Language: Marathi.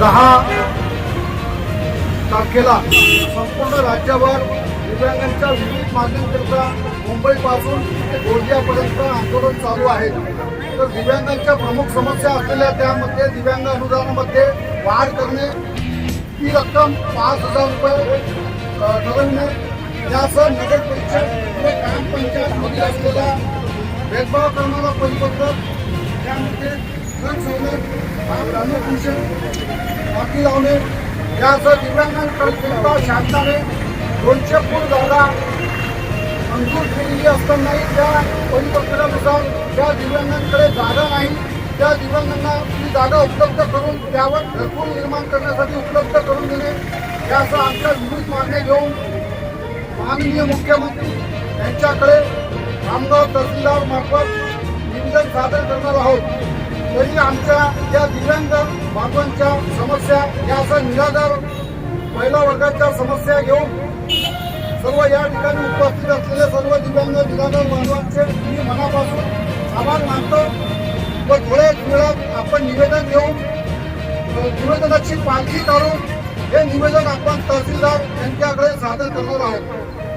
दहा तारखेला संपूर्ण राज्यभर दिव्यांगांच्या विविध मागण्यांकरता मुंबईपासून ते गोंदियापर्यंत आंदोलन चालू आहे. तर दिव्यांगांच्या प्रमुख समस्या असलेल्या त्यामध्ये दिव्यांग अनुदानामध्ये वाढ करणे ती रक्कम पाच हजार रुपये ठरवणे यासह नगर परिषद व ग्रामपंचायतमध्ये असलेला भेदभाव करणारा परिपत्रक त्यामध्ये धन सवलत अनुभूषण बाकी लावणे यासह दिव्यांगांकरिता शासनाने दोनशे फूट जागा मंजूर केलेली असतानाही त्या परिपत्रकानुसार त्या दिव्यांगांकडे जागा नाही त्या दिव्यांगांना ती जागा उपलब्ध करून त्यावर घरकुल निर्माण करण्यासाठी उपलब्ध करून देणे यासह आमच्या विविध मागण्या घेऊन माननीय मुख्यमंत्री यांच्याकडे आमगाव तहसीलदार मार्फत निवेदन सादर करणार आहोत. तरी आमच्या या दिव्यांग बांधवांच्या समस्या याचा निराधार महिला वर्गाच्या समस्या घेऊन सर्व या ठिकाणी उपस्थित असलेले सर्व दिव्यांग निराधार बांधवांचे मी मनापासून आभार मानतो व थोड्याच वेळात आपण निवेदन घेऊन निवेदनाची पालखी काढून हे निवेदन आपण तहसीलदार यांच्याकडे सादर करणार आहोत.